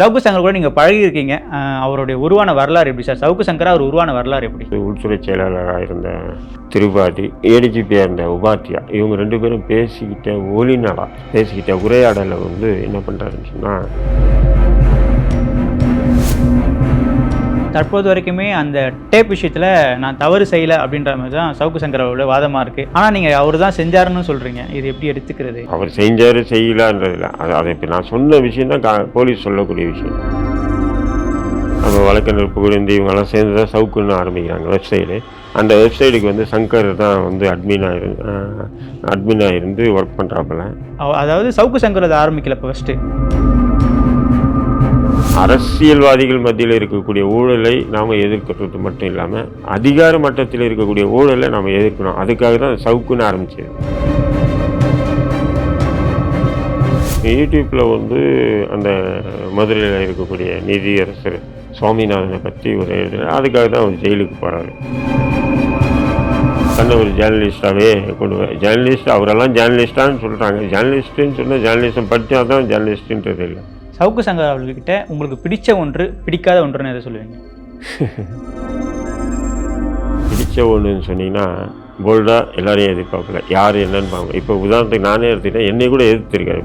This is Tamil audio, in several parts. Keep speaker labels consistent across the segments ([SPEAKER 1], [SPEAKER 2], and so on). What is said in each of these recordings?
[SPEAKER 1] சவுக்கு சங்கர் கூட நீங்கள் பழகியிருக்கீங்க. அவருடைய உருவான வரலாறு எப்படி சார்? சவுக்கு சங்கரா அவர் உருவான வரலாறு எப்படி?
[SPEAKER 2] உள்துறை செயலாளராக இருந்த திருபாதி ஏடிஜிபியாக இருந்த உபாத்தியா இவங்க ரெண்டு பேரும் பேசிக்கிட்ட ஒளிநடா பேசிக்கிட்ட உரையாடலை வந்து என்ன பண்ணுறாருன்னு சொன்னால்
[SPEAKER 1] தற்போது வரைக்குமே அந்த டேப் விஷயத்தில் நான் தவறு செய்யலை அப்படின்ற மாதிரி தான் சவுக்கு சங்கர் அவரோட வாதமாக இருக்குது ஆனால் நீங்கள் அவர் தான் செஞ்சாருன்னு சொல்கிறீங்க இது எப்படி எடுத்துக்கிறது?
[SPEAKER 2] அவர் செஞ்சார் செய்யலான்றதில்ல அது அதை இப்போ நான் சொன்ன விஷயம் தான் போலீஸ் சொல்லக்கூடிய விஷயம். நம்ம வழக்கறிஞர் புகழேந்தி இவங்கெல்லாம் சேர்ந்து தான் சவுக்குன்னு ஆரம்பிக்கிறாங்க வெப்சைடு அந்த வெப்சைட்டுக்கு வந்து சங்கர் தான் வந்து அட்மினாக இருந்து அட்மினாக இருந்து ஒர்க் பண்ணுறாப்புல
[SPEAKER 1] அதாவது சவுக்கு சங்கர் அதை ஆரம்பிக்கல இப்போ ஃபஸ்ட்டு
[SPEAKER 2] அரசியல்வாதிகள் மத்தியில் இருக்கக்கூடிய ஊழலை நாம் எதிர்க்கிறது மட்டும் இல்லாமல் அதிகார மட்டத்தில் இருக்கக்கூடிய ஊழலை நாம் எதிர்க்கணும். அதுக்காக தான் சவுக்குன்னு ஆரம்பிச்சது. யூடியூப்பில் வந்து அந்த மதுரையில் இருக்கக்கூடிய நீதியரசர் சுவாமிநாதனை பற்றி ஒரு எழுதுற அதுக்காக தான் அவர் ஜெயிலுக்கு போகிறாரு தன்னை ஒரு ஜேர்னலிஸ்டாகவே கொண்டு வர ஜேர்னலிஸ்ட் அவரெல்லாம் ஜேர்னலிஸ்டான்னு சொல்கிறாங்க ஜேர்னலிஸ்ட்டுன்னு சொன்னால் ஜேர்னலிசம் படித்தா தான் ஜேர்னலிஸ்ட்டுன்றது இல்லை.
[SPEAKER 1] சவுக்கு சங்கர் அவர்கிட்ட உங்களுக்கு பிடிச்ச ஒன்று பிடிக்காத ஒன்றுன்னு எதை சொல்லுவீங்க?
[SPEAKER 2] பிடிச்ச ஒன்றுன்னு சொன்னீங்கன்னா போல்டாக எல்லாரையும் எதிர்பார்க்கல. யார் என்னன்னு பார்ப்போம் இப்போ உதாரணத்துக்கு நானே எடுத்துக்கிட்டேன் என்னை கூட எதிர்த்திருக்காரு.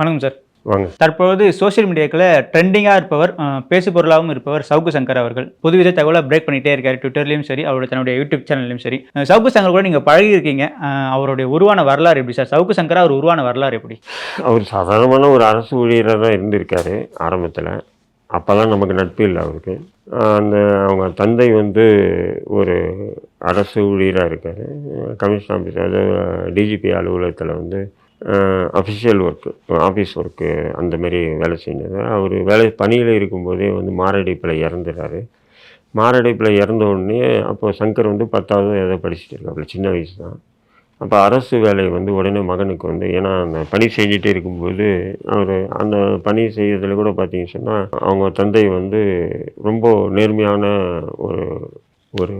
[SPEAKER 1] வணக்கம் சார்.
[SPEAKER 2] வாங்க.
[SPEAKER 1] தற்பொழுது சோஷியல் மீடியாக்களில் ட்ரெண்டிங்காக இருப்பவர் அஹ், பேசு பொருளாகவும் இருப்பவர் சவுக்கு சங்கர் அவர்கள். புதுவித தகவலை பிரேக் பண்ணிட்டே இருக்காரு ட்விட்டர்லையும் சரி அவருடைய தன்னுடைய யூடியூப் சேனல்லையும் சரி. சவுக்கு சங்கர் கூட நீங்கள் பழகியிருக்கீங்க. அவருடைய உருவான வரலாறு எப்படி சார்? சவுக்கு சங்கரா அவர் உருவான வரலாறு எப்படி?
[SPEAKER 2] அவர் சாதாரணமான ஒரு அரசு ஊழியராக தான் இருந்திருக்காரு ஆரம்பத்தில். அப்போல்லாம் நமக்கு நட்பு இல்லை அவருக்கு. அந்த அவங்க தந்தை வந்து ஒரு அரசு ஊழியராக இருக்கார். கமிஷன் ஆஃபீஸ் அதாவது டிஜிபி அலுவலகத்தில் வந்து அஃபிஷியல் ஒர்க்கு ஆஃபீஸ் ஒர்க்கு அந்தமாரி வேலை செஞ்சது. அவர் வேலை பணியில் இருக்கும்போதே வந்து மாரடைப்பில் இறந்துறாரு. மாரடைப்பில் இறந்த உடனே அப்போ சங்கர் வந்து பத்தாவது ஏதோ படிச்சுட்டு இருக்காப்புல சின்ன வயசு தான் அப்போ அரசு வேலை வந்து உடனே மகனுக்கு வந்து ஏன்னா அந்த பணி செஞ்சுட்டே இருக்கும்போது அவர் அந்த பணி செய்யறதுல கூட பார்த்தீங்கன்னு சொன்னால் அவங்க தந்தை வந்து ரொம்ப நேர்மையான ஒரு ஒரு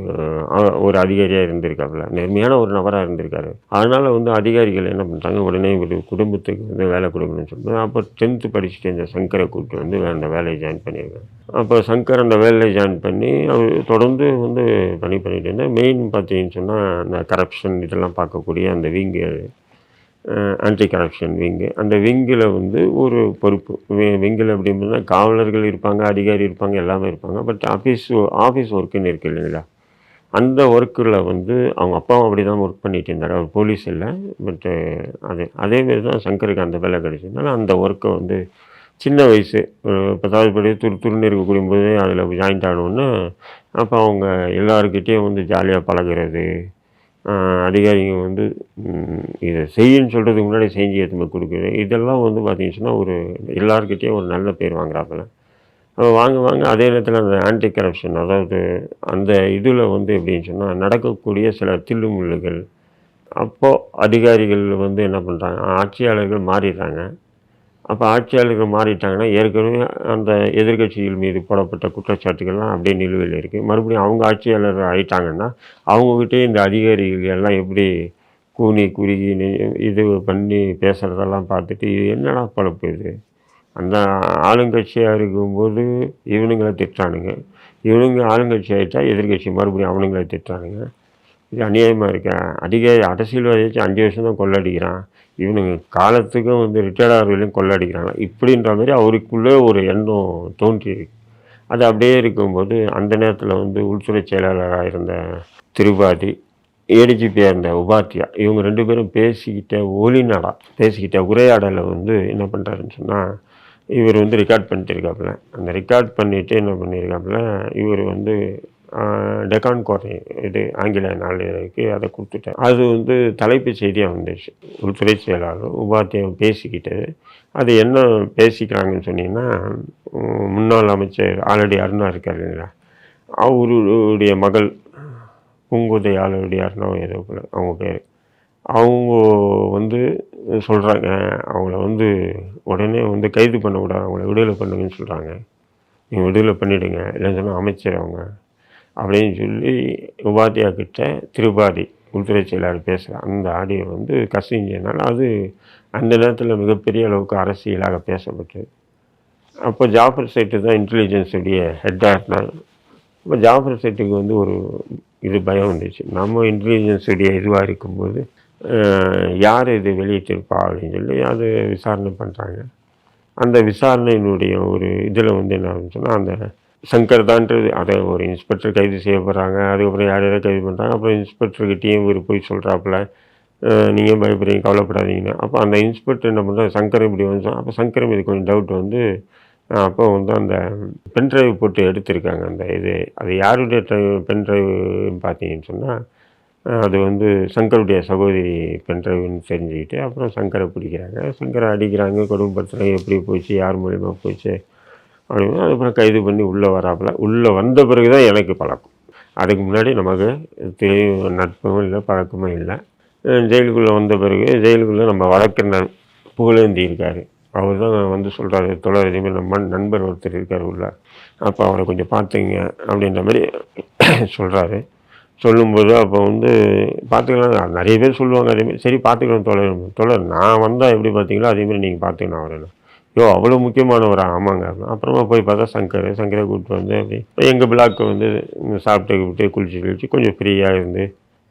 [SPEAKER 2] ஒரு அதிகாரியாக இருந்திருக்காப்புல. நேர்மையான ஒரு நபராக இருந்திருக்காரு. அதனால் வந்து அதிகாரிகள் என்ன பண்ணுறாங்க உடனே ஒரு குடும்பத்துக்கு வந்து வேலை கொடுக்கணும்னு சொல்லிட்டு அப்போ டென்த்து படிச்சுட்டு இந்த சங்கரை கூப்பிட்டு வந்து அந்த வேலையை ஜாயின் பண்ணியிருக்காங்க அப்போ சங்கர் அந்த வேலையை ஜாயின் பண்ணி அவர் தொடர்ந்து வந்து பணி பண்ணிட்டு இருந்தேன் மெயின் பார்த்தீங்கன்னு சொன்னால் அந்த கரப்ஷன் இதெல்லாம் பார்க்கக்கூடிய அந்த வீங்கு ஆன்டி கரப்ஷன் விங்கு அந்த விங்கில் வந்து ஒரு பொறுப்பு. விங்கில் அப்படின்னா காவலர்கள் இருப்பாங்க அதிகாரி இருப்பாங்க எல்லாமே இருப்பாங்க. பட் ஆஃபீஸ் ஆஃபீஸ் ஒர்க்குன்னு இருக்கு இல்லைங்களா? அந்த ஒர்க்கில் வந்து அவங்க அப்பாவும் அப்படி தான் ஒர்க் பண்ணிட்டு இருந்தார். அவர் போலீஸ் இல்லை. பட்டு அது அதேமாரி தான் சங்கருக்கு அந்த வேலை கிடைச்சதுனால அந்த ஒர்க்கை வந்து சின்ன வயசு பத்தாவது படி துரு துருன்னு இருக்கக்கூடிய போது அதில் ஜாயின்ட் ஆனோன்னு அப்போ அவங்க எல்லாருக்கிட்டேயும் வந்து ஜாலியாக பழகுறது அதிகாரிங்க வந்து இதை செய்யுன்னு சொல்கிறதுக்கு முன்னாடி செஞ்சு எடுத்து கொடுக்குது. இதெல்லாம் வந்து பார்த்தீங்கன்னு சொன்னால் ஒரு எல்லாருக்கிட்டேயும் ஒரு நல்ல பேர் வாங்குறாப்பில். அப்போ வாங்க வாங்க அதே நேரத்தில் அந்த ஆன்டி கரப்ஷன் அதாவது அந்த இதில் வந்து எப்படின்னு சொன்னால் நடக்கக்கூடிய சில தில்லுமுள்ளுகள் அப்போது அதிகாரிகள் வந்து என்ன பண்ணுறாங்க ஆட்சியாளர்கள் மாறிடுறாங்க. அப்போ ஆட்சியாளர்கள் மாறிட்டாங்கன்னா ஏற்கனவே அந்த எதிர்க்கட்சிகள் மீது போடப்பட்ட குற்றச்சாட்டுகள்லாம் அப்படியே நிலுவையில் இருக்குது மறுபடியும் அவங்க ஆட்சியாளர் ஆகிட்டாங்கன்னா அவங்கக்கிட்டே இந்த அதிகாரிகள் எல்லாம் எப்படி கூனி குறுகி இது பண்ணி பேசுகிறதெல்லாம் பார்த்துட்டு இது என்னடா பழப்பு இது? அந்த ஆளுங்கட்சியாக இருக்கும்போது இவனுங்களை திட்டுறானுங்க. இவனுங்க ஆளுங்கட்சி ஆகிட்டா எதிர்க்கட்சி மறுபடியும் அவனுங்களை திட்டானுங்க இது அநியாயமாக இருக்கேன் அதிகாரி அரசியல்வாதியாச்சும் அஞ்சு வருஷம் தான் கொள்ளடிக்கிறான். இவனுங்க காலத்துக்கும் வந்து ரிட்டையர்ட் ஆகிறவங்களையும் கொள்ளடிக்கிறாங்க. இப்படின்ற மாதிரி அவருக்குள்ளே ஒரு எண்ணம் தோன்றி அது அப்படியே இருக்கும்போது அந்த நேரத்தில் வந்து உள்துறை செயலாளராக இருந்த திரிபாதி ஏடிஜிபியாக இருந்த உபாத்தியா இவங்க ரெண்டு பேரும் பேசிக்கிட்ட ஒளிநடா பேசிக்கிட்ட உரையாடலை வந்து என்ன பண்ணுறாருன்னு சொன்னால் இவர் வந்து ரெக்கார்ட் பண்ணிட்டு இருக்காப்புல. அந்த ரெக்கார்ட் பண்ணிவிட்டு என்ன பண்ணியிருக்காப்புல இவர் வந்து டெக்கான் கோரை இது ஆங்கில நாளிதழுக்கு அதை கொடுத்துட்டேன். அது வந்து தலைப்பு செய்தியாக வந்துச்சு. உள்துறை செயலாளர் உபாத்தியம் பேசிக்கிட்டது. அது என்ன பேசிக்கிறாங்கன்னு சொன்னீங்கன்னா முன்னாள் அமைச்சர் ஆல்ரெடி அருணா இருக்கார் இல்லைங்களா? அவருடைய மகள் உங்குதை ஆளுடைய அருணா ஏதோ போல அவங்க பேர். அவங்க வந்து சொல்கிறாங்க அவங்கள வந்து உடனே வந்து கைது பண்ண அவங்கள விடுதலை பண்ணுங்கன்னு சொல்கிறாங்க நீங்கள் விடுதலை பண்ணிவிடுங்க இல்லைன்னு சொன்னால் அமைச்சர் அவங்க அப்படின்னு சொல்லி உபாத்தியா கிட்ட திருபாதி உள்துறை செயலாளர் பேசுகிற அந்த ஆடியோ வந்து கசிஞ்சதுனால அது அந்த நேரத்தில் மிகப்பெரிய அளவுக்கு அரசியலாக பேசப்பட்டது. அப்போ ஜாஃபர் செட்டு தான் இன்டெலிஜென்ஸுடைய ஹெட்டாக இருந்தாங்க இப்போ ஜாஃபர் செட்டுக்கு வந்து ஒரு இது பயம் வந்துச்சு. நம்ம இன்டெலிஜென்ஸுடைய இதுவாக இருக்கும்போது யார் இது வெளியிட்டிருப்பா அப்படின்னு சொல்லி அது விசாரணை பண்ணுறாங்க அந்த விசாரணையினுடைய ஒரு இதில் வந்து என்ன சொன்னால் அந்த சங்கர் தான்றது அதை ஒரு இன்ஸ்பெக்டர் கைது செய்யப்படுறாங்க. அதுக்கப்புறம் யார் யாரை கைது பண்ணுறாங்க அப்புறம் இன்ஸ்பெக்டர்கிட்டையும் இவர் போய் சொல்கிறாப்புல நீங்கள் பயப்படுறீங்க? கவலைப்படாதீங்கன்னு. அப்போ அந்த இன்ஸ்பெக்டர் என்ன பண்ணுறாங்க சங்கரம் இப்படி வந்து அப்போ சங்கரம் இது கொஞ்சம் டவுட் வந்து அப்போ வந்து அந்த பென்ட்ரைவ் போட்டு எடுத்திருக்காங்க. அந்த இது அது யாருடைய பென்ட்ரைவ் பார்த்தீங்கன்னு சொன்னால் அது வந்து சங்கருடைய சகோதரி பென்ட்ரைவ்னு தெரிஞ்சுக்கிட்டு அப்புறம் சங்கரை பிடிக்கிறாங்க. சங்கரை அடிக்கிறாங்க கொடுமைப்படுத்துகிறாங்க எப்படி போச்சு? யார் மூலியமாக போச்சு? அப்படின்னு அதுக்கப்புறம் கைது பண்ணி உள்ளே வராப்புல. உள்ளே வந்த பிறகு தான் எனக்கு பழக்கம். அதுக்கு முன்னாடி நமக்கு தெளிவு நட்பும் இல்லை பழக்கமும் இல்லை. ஜெயிலுக்குள்ளே வந்த பிறகு ஜெயிலுக்குள்ளே நம்ம வழக்கினர் புகழேந்தி இருக்கார். அவர் தான் வந்து சொல்கிறாரு தொடர் இதுமாரி நம்ம நண்பர் ஒருத்தர் இருக்கார் உள்ள. அப்போ அவரை கொஞ்சம் பார்த்துங்க அப்படின்ற மாதிரி சொல்கிறாரு சொல்லும்போது அப்போ வந்து பார்த்துக்கலாம். நிறைய பேர் சொல்லுவாங்க அதேமாதிரி சரி பார்த்துக்கலாம் தொடர் தொடர் நான் வந்தால் எப்படி பார்த்தீங்களோ அதேமாதிரி நீங்கள் பார்த்துக்கணும் அவரை யோ அவ்வளோ முக்கியமானவரா? ஆமாங்க. அப்புறமா போய் பார்த்தா சங்கர் சங்கரை கூப்பிட்டு வந்து அப்படி எங்கள் பிளாக்கு வந்து சாப்பிட்டு கூப்பிட்டு குளிச்சு குளிச்சு கொஞ்சம் ஃப்ரீயாக இருந்து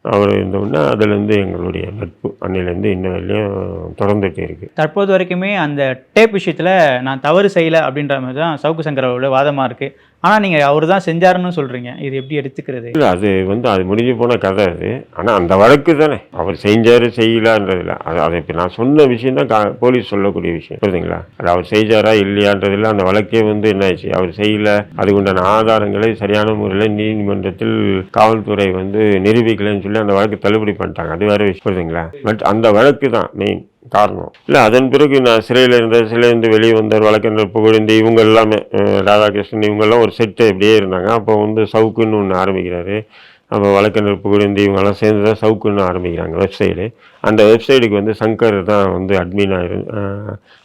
[SPEAKER 2] அவர் இருந்தோம்னா அதுலேருந்து எங்களுடைய நட்பு அன்னையிலேருந்து இன்ன வரையிலையும் தொடர்ந்துகிட்டே இருக்குது
[SPEAKER 1] தற்போது வரைக்குமே அந்த டேப் விஷயத்தில் நான் தவறு செய்யலை அப்படின்ற மாதிரி தான் சவுக்கு சங்கர் அவரோட வாதமாக இருக்குது ஆனால் நீங்கள் அவர் தான் செஞ்சாருன்னு சொல்கிறீங்க இது எப்படி எடுத்துக்கிறது?
[SPEAKER 2] இல்லை அது வந்து அது முடிஞ்சு போன கதை அது. ஆனால் அந்த வழக்கு தானே. அவர் செஞ்சாரு செய்யலான்றதில்ல அது அதை இப்போ நான் சொன்ன விஷயம் தான் கா போலீஸ் சொல்லக்கூடிய விஷயம். புரியுதுங்களா? அது அவர் செஞ்சாரா இல்லையான்றதில்ல அந்த வழக்கே வந்து என்ன ஆயிடுச்சு அவர் செய்யல. அதுக்கு உண்டான ஆதாரங்களை சரியான முறையில் நீதிமன்றத்தில் காவல்துறை வந்து நிரூபிக்கலைன்னு சொல்லி அந்த வழக்கு தள்ளுபடி பண்ணிட்டாங்க. அது வேற விஷயம். புரியுதுங்களா? பட் அந்த வழக்கு தான் மெயின் காரணம். இல்லை அதன் பிறகு நான் சிறையில் இருந்த சிறையிலேருந்து வெளியே வந்தார் வழக்கறிஞர் புகழேந்தி இவங்க எல்லாமே ராதாகிருஷ்ணன் இவங்கெல்லாம் ஒரு செட்டு இப்படியே இருந்தாங்க. அப்போ வந்து சவுக்குன்னு ஒன்று ஆரம்பிக்கிறாரு. அப்போ வழக்கறிஞர் புகழேந்தி இவங்கெல்லாம் சேர்ந்து தான் சவுக்குன்னு ஆரம்பிக்கிறாங்க வெப்சைடு அந்த வெப்சைட்டுக்கு வந்து சங்கர் தான் வந்து அட்மினாக இரு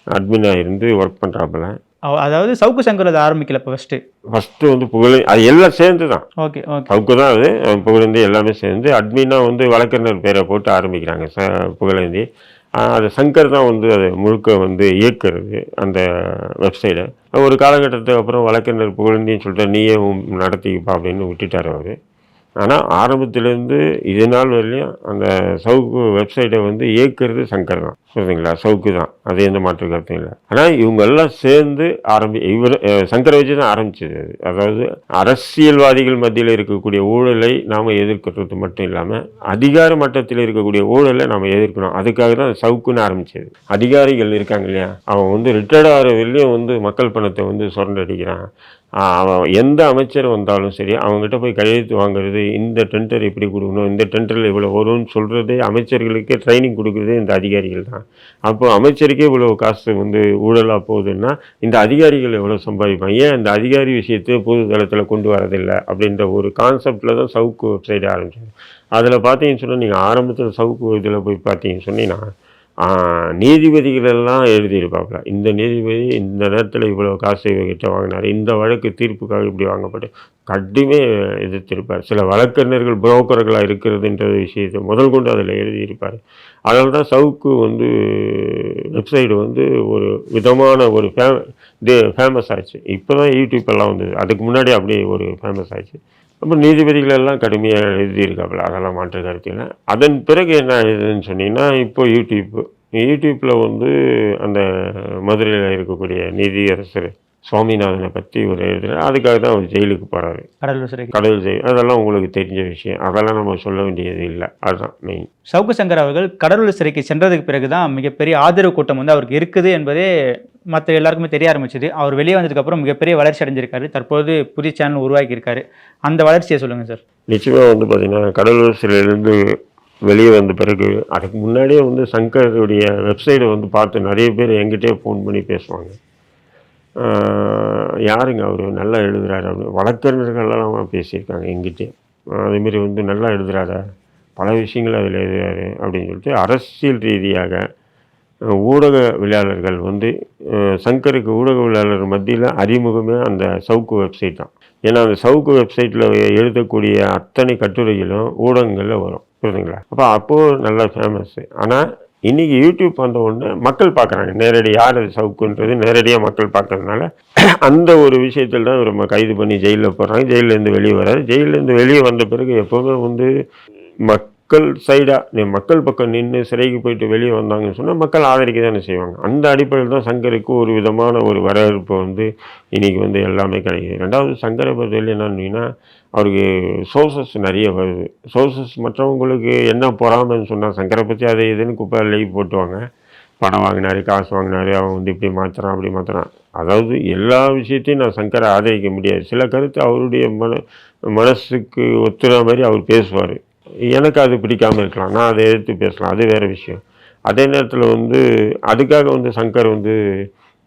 [SPEAKER 2] அட்மினாக இருந்து ஒர்க் பண்ணுறாப்புல
[SPEAKER 1] அதாவது சவுக்கு சங்கர் அதை ஆரம்பிக்கல இப்போ ஃபஸ்ட்டு
[SPEAKER 2] ஃபஸ்ட்டு வந்து புகழே அது எல்லாம் சேர்ந்து தான்.
[SPEAKER 1] Okay okay.
[SPEAKER 2] சவுக்கு தான் அது புகழேந்தி எல்லாமே சேர்ந்து அட்மினாக வந்து வழக்கறிஞர் பேரை போட்டு ஆரம்பிக்கிறாங்க ச புகழேந்தி. அது சங்கர் தான் வந்து அது முழுக்க வந்து இயக்குறது அந்த வெப்சைட்டை ஒரு காலகட்டத்துக்கு அப்புறம் வழக்கறிஞர் புகழ்ந்தின்னு சொல்லிட்டு நீயே நடத்திப்பா அப்படின்னு விட்டுட்டார் அவர். ஆனால் ஆரம்பத்துலேருந்து இது நாள் வரையிலையும் அந்த சவுக்கு வெப்சைட்டை வந்து இயக்குறது சங்கர் தான். சரிங்களா சவுக்கு தான் அது எந்த மாற்று கருத்தும் இல்லை. ஆனால் இவங்கெல்லாம் சேர்ந்து ஆரம்பி இவர் சங்கர வச்சு தான் ஆரம்பிச்சது அது. அதாவது அரசியல்வாதிகள் மத்தியில் இருக்கக்கூடிய ஊழலை நாம் எதிர்க்கிறது மட்டும் இல்லாமல் அதிகார மட்டத்தில் இருக்கக்கூடிய ஊழலை நாம் எதிர்க்கணும். அதுக்காக தான் சவுக்குன்னு ஆரம்பிச்சது. அதிகாரிகள் இருக்காங்க இல்லையா? அவன் வந்து ரிட்டையர்ட் ஆகிற வந்து மக்கள் பணத்தை வந்து சுரண்டடிக்கிறான். அவன் எந்த அமைச்சர் வந்தாலும் சரி அவங்ககிட்ட போய் கையெழுத்து வாங்குறது இந்த டெண்டர் இப்படி கொடுக்கணும் இந்த டெண்டரில் இவ்வளோ வரும்னு சொல்கிறது அமைச்சர்களுக்கு ட்ரைனிங் கொடுக்குறதே இந்த அதிகாரிகள் தான். அப்போ அமைச்சருக்கே இவ்வளோ காசு வந்து ஊழலாக போகுதுன்னா இந்த அதிகாரிகள் எவ்வளோ சம்பாதிப்பாங்க? ஏன் இந்த அதிகாரி விஷயத்தை பொது தளத்தில் கொண்டு வரதில்லை? அப்படின்ற ஒரு கான்செப்டில் தான் சவுக்கு வெப்சைட் ஆரம்பிச்சது அதில் பார்த்தீங்கன்னு சொன்னால் நீங்கள் ஆரம்பத்தில் சவுக்கு இதில் போய் பார்த்தீங்கன்னு சொன்னீங்கன்னா நீதிபதிகளெல்லாம் நீதிபதிகள் எல்லாம் எழுதியிருப்பாப்புல. இந்த நீதிபதி இந்த நேரத்தில் இவ்வளோ காசு இவர்கிட்ட வாங்கினார் இந்த வழக்கு தீர்ப்புக்காக இப்படி வாங்கப்பட்டு கடுமே எதிர்த்திருப்பார். சில வழக்கறிஞர்கள் புரோக்கர்களாக இருக்கிறதுன்ற விஷயத்தை முதல் கொண்டு அதில் எழுதியிருப்பார். அதனால தான் சவுக்கு வந்து வெப்சைடு வந்து ஒரு விதமான ஒரு ஃபேம இது ஃபேமஸ் ஆச்சு. இப்போ தான் யூடியூப் எல்லாம் வந்தது. அதுக்கு முன்னாடி அப்படியே ஒரு ஃபேமஸ் ஆச்சு. அப்போ நீதிபதிகள் எல்லாம் கடுமையாக எழுதியிருக்காப்புல அதெல்லாம் மாற்று கருத்தில். அதன் பிறகு என்ன ஆகுதுன்னு சொன்னீங்கன்னா இப்போ யூடியூப்பு. யூடியூப்பில் வந்து அந்த மதுரையில் இருக்கக்கூடிய நீதியரசர் சுவாமிநாதனை பற்றி ஒரு எழுதுறாரு. அதுக்காக தான் அவர் ஜெயிலுக்கு போகிறாரு
[SPEAKER 1] கடலூர் சிறைக்கு
[SPEAKER 2] கடவுள் ஜெயில் அதெல்லாம் உங்களுக்கு தெரிஞ்ச விஷயம். அதெல்லாம் நம்ம சொல்ல வேண்டியது இல்லை. அதுதான் மெயின்
[SPEAKER 1] சவுக்கு சங்கர் அவர்கள் கடலூர் சிறைக்கு சென்றதுக்கு பிறகு தான் மிகப்பெரிய ஆதரவு கூட்டம் வந்து அவருக்கு இருக்குது என்பதே மற்ற எல்லாருக்குமே தெரிய ஆரம்பிச்சது. அவர் வெளியே வந்ததுக்கப்புறம் மிகப்பெரிய வளர்ச்சி அடைஞ்சிருக்காரு. தற்போது புதிய சேனல் உருவாக்கியிருக்காரு. அந்த வளர்ச்சியை சொல்லுங்கள் சார்.
[SPEAKER 2] நிச்சயமாக வந்து பார்த்திங்கன்னா கடலூர் சிலையிலேருந்து வெளியே வந்த பிறகு அதுக்கு முன்னாடியே வந்து சங்கருடைய வெப்சைட்டை வந்து பார்த்து நிறைய பேர் என்கிட்டயே ஃபோன் பண்ணி பேசுவாங்க. யாருங்க அவர்? நல்லா எழுதுகிறாரு அப்படின்னு வழக்கறிஞர்கள்லாம் பேசியிருக்காங்க எங்கிட்டே. அதேமாரி வந்து நல்லா எழுதுகிறாரா பல விஷயங்கள் அதில் எழுதுகிறாரு அப்படின்னு சொல்லிட்டு அரசியல் ரீதியாக அஹ், ஊடகவியலாளர்கள் வந்து சங்கருக்கு ஊடகவியலாளர் மத்தியில் அறிமுகமே அந்த சவுக்கு வெப்சைட் தான். ஏன்னா அந்த சவுக்கு வெப்சைட்டில் எழுதக்கூடிய அத்தனை கட்டுரைகளும் ஊடகங்களில் வரும். புரியுதுங்களா? அப்போ அப்போது நல்லா ஃபேமஸ்ஸு ஆனால் இன்றைக்கி யூடியூப் வந்த உடனே மக்கள் பார்க்குறாங்க. நேரடி யார் அது சவுக்குன்றது நேரடியாக மக்கள் பார்க்கறதுனால அந்த ஒரு விஷயத்தில் தான் நம்ம கைது பண்ணி ஜெயிலில் போடுறாங்க. ஜெயிலேருந்து வெளியே வராது ஜெயிலேருந்து வெளியே வந்த பிறகு எப்போவுமே வந்து மக் மக்கள் சைடாக நீ மக்கள் பக்கம் நின்று சிறைக்கு போயிட்டு வெளியே வந்தாங்கன்னு சொன்னால் மக்கள் ஆதரிக்க தானே செய்வாங்க. அந்த அடிப்படையில் தான் சங்கருக்கு ஒரு விதமான ஒரு வரவேற்பு வந்து இன்றைக்கி வந்து எல்லாமே கிடைக்குது. ரெண்டாவது சங்கரை பொறுத்தவரையில் என்னன்னா அவருக்கு சோர்சஸ் நிறைய வருது. சோர்சஸ் மற்றவங்களுக்கு என்ன பொறாமைன்னு சொன்னால் சங்கரை பற்றி அதை இதுன்னு குப்பை லீவ் போட்டுவாங்க. பணம் வாங்கினார் காசு வாங்கினாரு அவன் வந்து இப்படி மாற்றுறான் அப்படி மாற்றுறான் அதாவது எல்லா விஷயத்தையும் நான் சங்கரை ஆதரிக்க முடியாது. சில கருத்து அவருடைய மன மனசுக்கு ஒத்துற மாதிரி அவர் பேசுவார். எனக்கு அது பிடிக்காம இருக்கலாம். நான் அதை எடுத்து பேசலாம். அது வேறு விஷயம். அதே நேரத்தில் வந்து அதுக்காக வந்து சங்கர் வந்து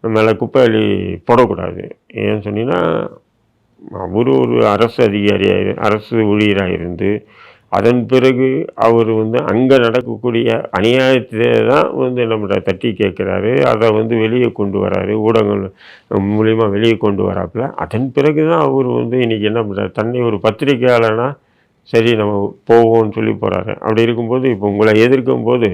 [SPEAKER 2] மேலே குப்பை அள்ளி போடக்கூடாது. ஏன்னு சொன்னீங்கன்னா அவர் ஒரு அரசு அதிகாரியாக அரசு ஊழியராக இருந்து அதன் பிறகு அவர் வந்து அங்கே நடக்கக்கூடிய அநியாயத்தை தான் வந்து நம்மளை தட்டி கேட்குறாரு. அதை வந்து வெளியே கொண்டு வராரு. ஊடகங்கள் மூலிமா வெளியே கொண்டு வராப்புல. அதன் பிறகு தான் அவர் வந்து இன்றைக்கி என்ன பண்ணுறாரு தன்னை ஒரு பத்திரிகையாளனாக சரி நம்ம போவோம்னு சொல்லி போகிறாரு அப்படி இருக்கும்போது இப்போ உங்களை எதிர்க்கும் போது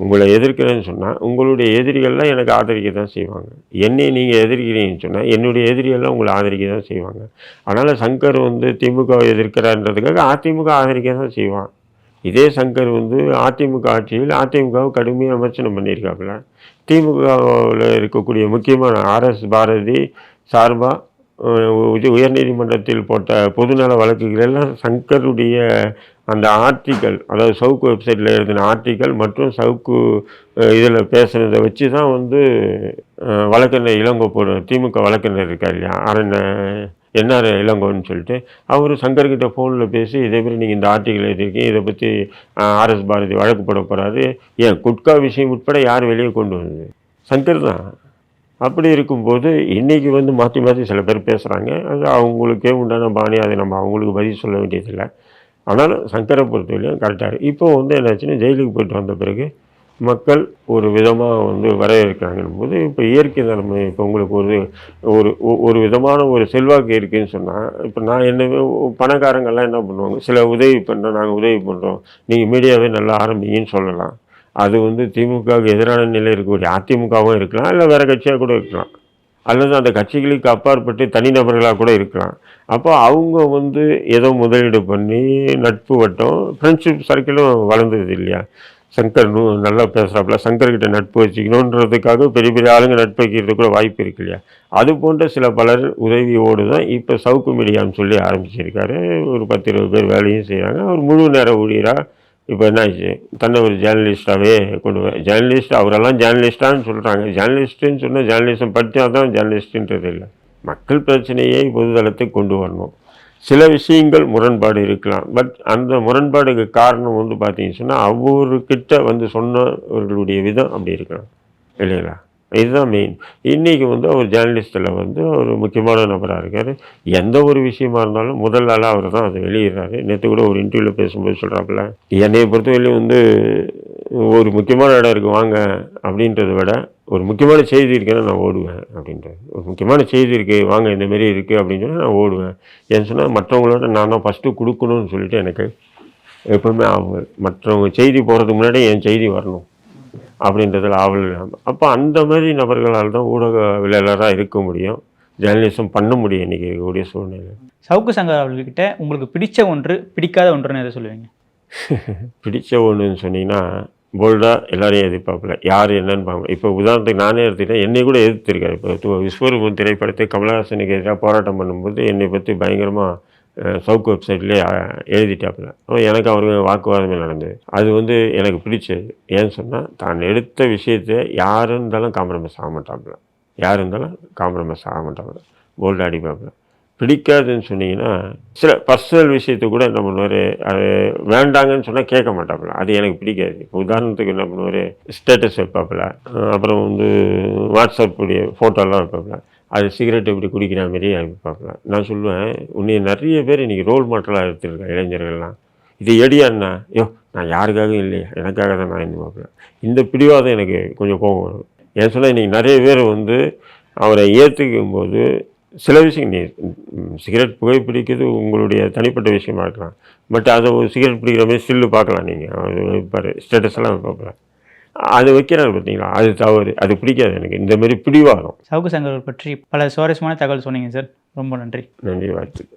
[SPEAKER 2] உங்களை எதிர்க்கிறேன்னு சொன்னால் உங்களுடைய எதிரிகள்லாம் எனக்கு ஆதரிக்க தான் செய்வாங்க. என்னை நீங்கள் எதிர்க்கிறீங்கன்னு சொன்னால் என்னுடைய எதிரிகள்லாம் உங்களை ஆதரிக்க தான் செய்வாங்க. அதனால் சங்கர் வந்து திமுகவை எதிர்க்கிறான்றதுக்காக அதிமுக ஆதரிக்க தான் செய்வான். இதே சங்கர் வந்து அதிமுக ஆட்சியில் அதிமுகவை கடுமையாக விமர்சனம் பண்ணியிருக்காப்புல. திமுகவில் இருக்கக்கூடிய முக்கியமான ஆர்எஸ் பாரதி சார்பாக உயர்நீதிமன்றத்தில் போட்ட பொதுநல வழக்குகள் எல்லாம் சங்கருடைய அந்த ஆர்டிக்கல் அதாவது சவுக்கு வெப்சைட்டில் எழுதின ஆர்டிக்கல் மற்றும் சவுக்கு இதில் பேசுனதை வச்சு தான் வந்து வழக்கறிஞர் இளங்கோ போடு திமுக வழக்கறிஞர் இருக்கார் இல்லையா அரண் என்ஆர் இளங்கோன்னு சொல்லிட்டு அவர் சங்கர்கிட்ட ஃபோனில் பேசி இதே மாதிரி நீங்கள் இந்த ஆர்டிக்கல் எழுதியிருக்கீங்க இதை பற்றி ஆர்எஸ் பாரதி வழக்கு போட போகிறாரு ஏன் குட்கா விஷயம் உட்பட யார் வெளியே கொண்டு வந்தது? சங்கர் தான். அப்படி இருக்கும்போது இன்றைக்கி வந்து மாற்றி மாற்றி சில பேர் பேசுகிறாங்க அது அவங்களுக்கே உண்டான பாணி அதை நம்ம அவங்களுக்கு பதில் சொல்ல வேண்டியதில்லை. ஆனாலும் சங்கரை பொறுத்தவரையும் கரெக்டாக இப்போ வந்து என்னாச்சுன்னா ஜெயிலுக்கு போயிட்டு வந்த பிறகு மக்கள் ஒரு விதமாக வந்து வரவேற்கிறாங்கும் போது இப்போ இயற்கை நிலைமை இப்போ உங்களுக்கு ஒரு ஒரு ஒரு விதமான ஒரு செல்வாக்கு இருக்குன்னு சொன்னால் இப்போ நான் என்ன பணக்காரங்கெல்லாம் என்ன பண்ணுவாங்க? சில உதவி பண்ணுறோம் நாங்கள் உதவி பண்ணுறோம் நீங்கள் மீடியாவே நல்லா ஆரம்பிங்கன்னு சொல்லலாம். அது வந்து திமுகவுக்கு எதிரான நிலை இருக்கக்கூடிய அதிமுகவும் இருக்கலாம் இல்லை வேறு கட்சியாக கூட இருக்கலாம். அல்லது அந்த கட்சிகளுக்கு அப்பாற்பட்டு தனிநபர்களாக கூட இருக்கலாம். அப்போ அவங்க வந்து ஏதோ முதலீடு பண்ணி நட்பு வட்டம் ஃப்ரெண்ட்ஷிப் சர்க்கிளும் வளர்ந்தது இல்லையா? சங்கர் நூ நல்லா பேசுகிறாப்புல சங்கர்கிட்ட நட்பு வச்சுக்கணுன்றதுக்காக பெரிய பெரிய ஆளுங்க நட்பு வைக்கிறது கூட வாய்ப்பு இருக்கு இல்லையா? அது போன்ற சில பலர் உதவியோடு தான் இப்போ சவுக்கு மீடியான்னு சொல்லி ஆரம்பிச்சிருக்காரு. ஒரு பத்து இருபது பேர் வேலையும் செய்கிறாங்க அவர் முழு நேர ஊழியராக இப்போ என்னாச்சு? தன்னை ஒரு ஜேர்னலிஸ்டாகவே கொண்டு வர ஜேர்னலிஸ்ட் அவரெல்லாம் ஜேர்னலிஸ்டான்னு சொல்கிறாங்க ஜேர்னலிஸ்ட்டுன்னு சொன்னால் ஜேர்னலிசம் படித்தா தான் ஜேர்னலிஸ்ட்டுன்றது இல்லை. மக்கள் பிரச்சனையை பொதுதளத்துக்கு கொண்டு வரணும். சில விஷயங்கள் முரண்பாடு இருக்கலாம். பட் அந்த முரண்பாடுக்கு காரணம் வந்து பார்த்தீங்கன்னு சொன்னால் அவர்கிட்ட வந்து சொன்னவர்களுடைய விதம் அப்படி இருக்கலாம். இல்லைங்களா? இதுதான் மெயின் இன்றைக்கி வந்து அவர் ஜேர்னலிஸ்ட்டில் வந்து ஒரு முக்கியமான நபராக இருக்கார். எந்த ஒரு விஷயமா இருந்தாலும் முதல் நாளாக அவர் தான் அதை வெளியிடுறாரு. நேற்று கூட ஒரு இன்டர்வியூவில் பேசும்போது சொல்கிறாப்புல என்னையை பொறுத்தவரையிலும் வந்து ஒரு முக்கியமான இடம் இருக்குது வாங்க. அப்படின்றத விட ஒரு முக்கியமான செய்தி இருக்குன்னா நான் ஓடுவேன். அப்படின்றது ஒரு முக்கியமான செய்தி இருக்குது வாங்க இந்த மாரி இருக்குது அப்படின்னு சொன்னால் நான் ஓடுவேன். ஏன்னு சொன்னால் மற்றவங்களோட நான் தான் ஃபஸ்ட்டு கொடுக்கணும்னு சொல்லிட்டு எனக்கு எப்போவுமே அவங்க மற்றவங்க செய்தி போகிறதுக்கு முன்னாடி என் செய்தி வரணும். அப்படின்றதுல ஆவல் அப்போ அந்த மாதிரி நபர்களால் தான் ஊடகவியலாளராக இருக்க முடியும். ஜேர்னலிசம் பண்ண முடியும் இன்றைக்கி இருக்கக்கூடிய சூழ்நிலை
[SPEAKER 1] சவுக்கு சங்கர் அவர்கள்கிட்ட உங்களுக்கு பிடிச்ச ஒன்று பிடிக்காத ஒன்றுன்னு எதை சொல்லுவீங்க?
[SPEAKER 2] பிடிச்ச ஒன்றுன்னு சொன்னீங்கன்னா போல்டாக எல்லாரையும் எதிர்ப்பாப்புல யார் என்னன்னு பார்க்கணும் இப்போ உதாரணத்துக்கு நானே எடுத்துக்கிட்டேன். என்னை கூட எதிர்த்திருக்காரு. இப்போ விஸ்வரூபம் திரைப்படத்தை கமலஹாசனுக்கு எதிராக போராட்டம் பண்ணும்போது என்னை பற்றி பயங்கரமாக சவுக்கு வெப்சைட்லேயே எழுதிட்டாப்புல. எனக்கு அவருக்கு வாக்குவாதமே நடந்தது. அது வந்து எனக்கு பிடிச்சது. ஏன்னு சொன்னால் தான் எடுத்த விஷயத்தை யார் இருந்தாலும் காம்ப்ரமைஸ் ஆக மாட்டாப்புல. யார் இருந்தாலும் காம்ப்ரமைஸ் ஆக மாட்டாப்புல. போல்டு அடிப்பாப்புல. பிடிக்காதுன்னு சொன்னீங்கன்னா சில பர்சனல் விஷயத்தை கூட என்ன பண்ணுவார் அது வேண்டாங்கன்னு சொன்னால் கேட்க மாட்டாப்புல. அது எனக்கு பிடிக்காது. இப்போ உதாரணத்துக்கு என்ன பண்ணுவார் ஸ்டேட்டஸ் வைப்பாப்புல. அப்புறம் வந்து வாட்ஸ்அப்புடைய ஃபோட்டோலாம் வைப்பாப்புல. அது சிகரெட் இப்படி குடிக்கிற மாதிரி வைப்பாப்புல நான் சொல்லுவேன் உன்னை நிறைய பேர் இன்றைக்கி ரோல் மாடலாக எடுத்துருக்கேன் இளைஞர்கள்லாம். இது எடியாண்ணா ஐயோ நான் யாருக்காகவும் இல்லையா எனக்காக தான் நான் இந்த பார்ப்பேன் இந்த பிடிவாதம் எனக்கு கொஞ்சம் கோபம் வரும். ஏன் சொன்னால் இன்றைக்கி நிறைய பேர் வந்து அவரை ஏற்றுக்கும் போது சில விஷயம் நீ சிகரெட் புகைப்பிடிக்கிறது உங்களுடைய தனிப்பட்ட விஷயமா இருக்கலாம். பட் அதை ஒரு சிகரெட் பிடிக்கிற மாதிரி ஸ்டில்லு பார்க்கலாம் நீங்கள் அவர் வைப்பார் ஸ்டேட்டஸ்லாம் பார்க்கலாம் அது வைக்கிறாரு பார்த்தீங்களா? அது தவறு. அது பிடிக்காது எனக்கு. இந்த மாதிரி பிடிவாதம்.
[SPEAKER 1] சவுக்கு சங்கர் பற்றி பல சுவாரஸ்யமான தகவல் சொன்னீங்க சார். ரொம்ப நன்றி.
[SPEAKER 2] நன்றி வாழ்த்து